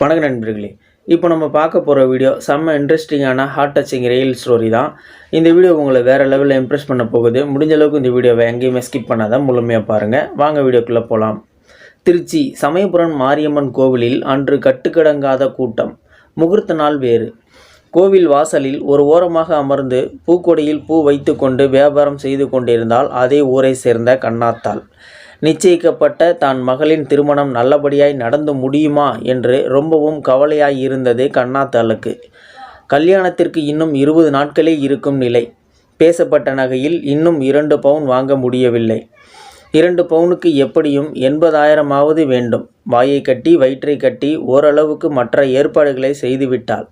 வணக்கம் நண்பர்களே. இப்போ நம்ம பார்க்க போகிற வீடியோ செம்ம இன்ட்ரெஸ்டிங்கான ஹார்ட் டச்சிங் ரியல் ஸ்டோரி தான். இந்த வீடியோ உங்களை வேறு லெவலில் இம்ப்ரெஸ் பண்ண போகுது. முடிஞ்ச அளவுக்கு இந்த வீடியோவை எங்கேயுமே ஸ்கிப் பண்ணாதான் முழுமையாக பாருங்கள் வாங்க வீடியோக்குள்ளே போகலாம் திருச்சி சமயபுரம் மாரியம்மன் கோவிலில் அன்று கட்டுக்கடங்காத கூட்டம். முகூர்த்த நாள் வேறு. கோவில் வாசலில் ஒரு ஓரமாக அமர்ந்து பூக்கொடியில் பூ வைத்துக்கொண்டு வியாபாரம் செய்து கொண்டிருந்தால் அதே ஊரை சேர்ந்த கண்ணாத்தாள். நிச்சயிக்கப்பட்ட தான் மகளின் திருமணம் நல்லபடியாய் நடந்து முடியுமா என்று ரொம்பவும் கவலையாய் இருந்தது கண்ணாத்தாளுக்கு கல்யாணத்திற்கு இன்னும் இருபது நாட்களே இருக்கும் நிலை. பேசப்பட்ட நகையில் இன்னும் இரண்டு பவுன் வாங்க முடியவில்லை. இரண்டு பவுனுக்கு எப்படியும் எண்பதாயிரமாவது வேண்டும். வாயை கட்டி வயிற்றை கட்டி ஓரளவுக்கு மற்ற ஏற்பாடுகளை செய்துவிட்டாள்.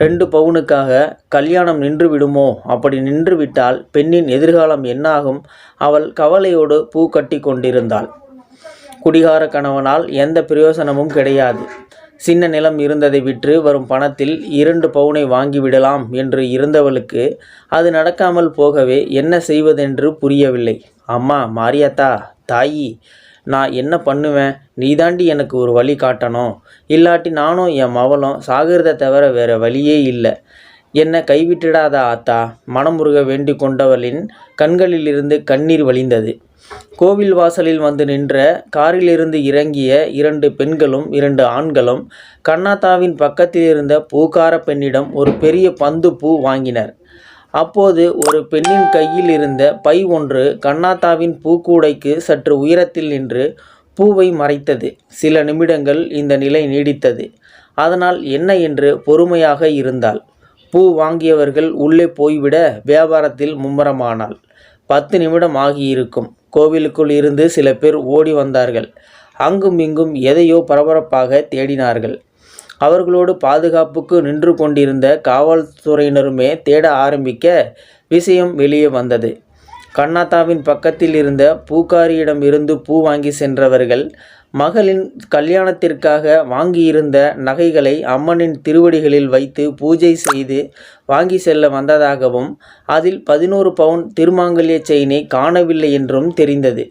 ரெண்டு பவுனுக்காக கல்யாணம் நின்று விடுமோ அப்படி நின்று விட்டால் பெண்ணின் எதிர்காலம் என்னாகும்? அவள் கவலையோடு பூ கட்டி கொண்டிருந்தாள். குடிகார கணவனால் எந்த பிரயோசனமும் கிடையாது. சின்ன நிலம் இருந்ததை விற்று வரும் பணத்தில் இரண்டு பவுனை வாங்கிவிடலாம் என்று இருந்தவளுக்கு அது நடக்காமல் போகவே என்ன செய்வதென்று புரியவில்லை. அம்மா மாரியாத்தா தாயி நான் என்ன பண்ணுவேன்? நீ தாண்டி எனக்கு ஒரு வழி காட்டணும். இல்லாட்டி நானும் என் மவளும் சாகிறத தவிர வேறு வழியே இல்லை. என்னை கைவிட்டுடாத ஆத்தா. மனமுருக வேண்டி கொண்டவளின் கண்களிலிருந்து கண்ணீர் வழிந்தது. கோவில் வாசலில் வந்து நின்ற காரிலிருந்து இறங்கிய இரண்டு பெண்களும் இரண்டு ஆண்களும் கண்ணாத்தாவின் பக்கத்தில் இருந்த பூக்கார பெண்ணிடம் ஒரு பெரிய பந்து பூ வாங்கினர். அப்போது ஒரு பெண்ணின் கையில் இருந்த பை ஒன்று கண்ணாத்தாவின் பூக்கூடைக்கு சற்று உயரத்தில் நின்று பூவை மறைத்தது. சில நிமிடங்கள் இந்த நிலை நீடித்தது. அதனால் என்ன என்று பொறுமையாக இருந்தாள். பூ வாங்கியவர்கள் உள்ளே போய்விட வியாபாரத்தில் மும்முரமானாள். பத்து நிமிடம் ஆகியிருக்கும். கோவிலுக்குள் இருந்து சில பேர் ஓடி வந்தார்கள். அங்கும் இங்கும் எதையோ பரபரப்பாக தேடினார்கள். அவர்களோடு பாதுகாப்புக்கு நின்று கொண்டிருந்த காவல்துறையினருமே தேட ஆரம்பிக்க விஷயம் வெளியே வந்தது. கண்ணாத்தாவின் பக்கத்தில் இருந்த பூக்காரியிடம் இருந்து பூ வாங்கி சென்றவர்கள் மகளின் கல்யாணத்திற்காக வாங்கியிருந்த நகைகளை அம்மனின் திருவடிகளில் வைத்து பூஜை செய்து வாங்கி செல்ல வந்ததாகவும் அதில் பதினோரு பவுன் திருமாங்கல்ய செயினை காணவில்லை என்றும் தெரிந்தது.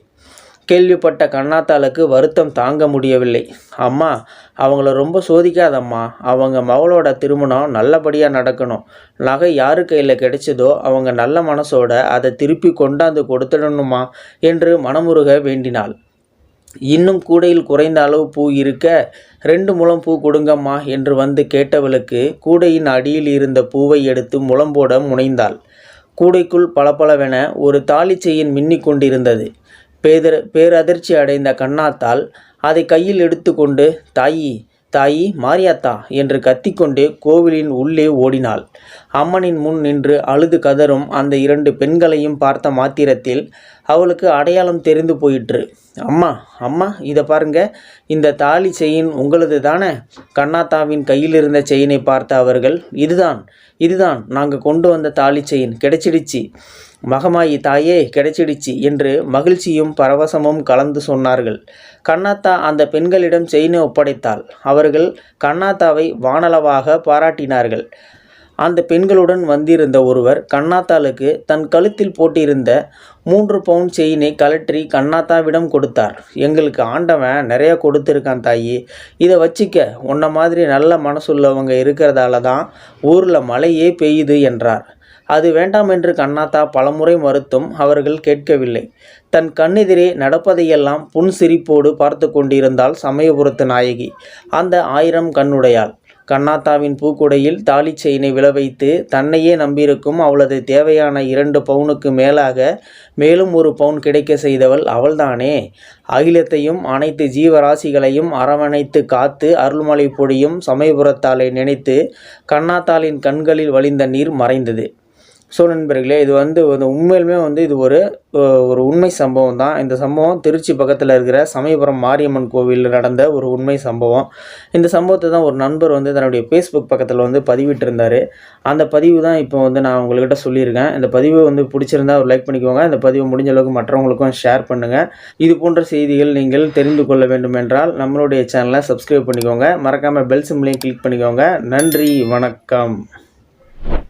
கேள்விப்பட்ட கண்ணாத்தாளுக்கு வருத்தம் தாங்க முடியவில்லை. அம்மா அவங்கள ரொம்ப சோதிக்காதம்மா. அவங்க மகளோட திருமணம் நல்லபடியாக நடக்கணும். நகை யாரு கையில் கிடைச்சதோ அவங்க நல்ல மனசோட அதை திருப்பி கொண்டாந்து கொடுத்துடணுமா? என்று மனமுருக வேண்டினாள். இன்னும் கூடையில் குறைந்த அளவு பூ இருக்க ரெண்டு முழம் பூ கொடுங்கம்மா என்று வந்து கேட்டவளுக்கு கூடையின் அடியில் இருந்த பூவை எடுத்து முளம் போட முனைந்தாள். கூடைக்குள் பளபளவென ஒரு தாளிச்சையின் மின்னிக் கொண்டிருந்தது. பேதர் பேரதிர்ச்சி அடைந்த கண்ணாத்தால் அதை கையில் எடுத்துக்கொண்டு தாயி தாயி மாரியாத்தா என்று கத்திக்கொண்டே கோவிலின் உள்ளே ஓடினாள். அம்மனின் முன் நின்று அழுது கதறும் அந்த இரண்டு பெண்களையும் பார்த்த மாத்திரத்தில் அவளுக்கு அடையாளம் தெரிந்து போயிற்று. அம்மா அம்மா இதை பாருங்க. இந்த தாலி செயின் உங்களது தானே? கண்ணாத்தாவின் கையில் இருந்த செயினை பார்த்த அவர்கள் இதுதான் இதுதான் நாங்கள் கொண்டு வந்த தாலி செயின் கிடைச்சிடுச்சு. மகமாயி தாயே கிடைச்சிடுச்சு என்று மகிழ்ச்சியும் பரவசமும் கலந்து சொன்னார்கள். கண்ணாத்தா அந்த பெண்களிடம் செயினை ஒப்படைத்தாள். அவர்கள் கண்ணாத்தாவை வானளவாக பாராட்டினார்கள். அந்த பெண்களுடன் வந்திருந்த ஒருவர் கண்ணாத்தாளுக்கு தன் கழுத்தில் போட்டிருந்த மூன்று பவுன் செயினை கலற்றி கண்ணாத்தாவிடம் கொடுத்தார். எங்களுக்கு ஆண்டவன் நிறைய கொடுத்துருக்கான் தாயி. இதை வச்சிக்க உன்ன மாதிரி நல்ல மனசுள்ளவங்க இருக்கிறதால தான் ஊரில் மழையே பெய்யுது என்றார். அது வேண்டாம் என்று கண்ணாத்தா பலமுறை மறுத்தும் அவர்கள் கேட்கவில்லை. தன் கண்ணெதிரே நடப்பதையெல்லாம் புன்சிரிப்போடு பார்த்து கொண்டிருந்தாள் சமயபுரத்து நாயகி. அந்த ஆயிரம் கண்ணுடையாள். கண்ணாத்தாவின் பூக்குடையில் தாலி செயினை விழவைத்து தன்னையே நம்பியிருக்கும் அவளது தேவையான இரண்டு பவுனுக்கு மேலாக மேலும் ஒரு பவுன் கிடைக்க செய்தவள் அவள்தானே? அகிலத்தையும் அனைத்து ஜீவராசிகளையும் அரவணைத்து காத்து அருள்மலை பொடியும் சமயபுரத்தாலை நினைத்து கண்ணாத்தாளின் கண்களில் வழிந்த நீர் மறைந்தது. ஸோ நண்பர்களே இது வந்து வந்து உண்மையிலுமே வந்து இது ஒரு ஒரு உண்மை சம்பவம் தான். இந்த சம்பவம் திருச்சி பக்கத்தில் இருக்கிற சமயபுரம் மாரியம்மன் கோவிலில் நடந்த ஒரு உண்மை சம்பவம். இந்த சம்பவத்தை தான் ஒரு நண்பர் வந்து தன்னுடைய ஃபேஸ்புக் பக்கத்தில் வந்து பதிவிட்டிருந்தார். அந்த பதிவு தான் இப்போ வந்து நான் உங்கள்கிட்ட சொல்லியிருக்கேன். இந்த பதிவு வந்து பிடிச்சிருந்தா ஒரு லைக் பண்ணிக்கோங்க. இந்த பதிவு முடிஞ்ச அளவுக்கு மற்றவங்களுக்கும் ஷேர் பண்ணுங்கள் இது போன்ற செய்திகள் நீங்கள் தெரிந்து கொள்ள வேண்டும் என்றால் நம்மளுடைய சேனலை சப்ஸ்கிரைப் பண்ணிக்கோங்க. மறக்காமல் பெல் சிம்லையும் கிளிக் பண்ணிக்கோங்க. நன்றி வணக்கம்.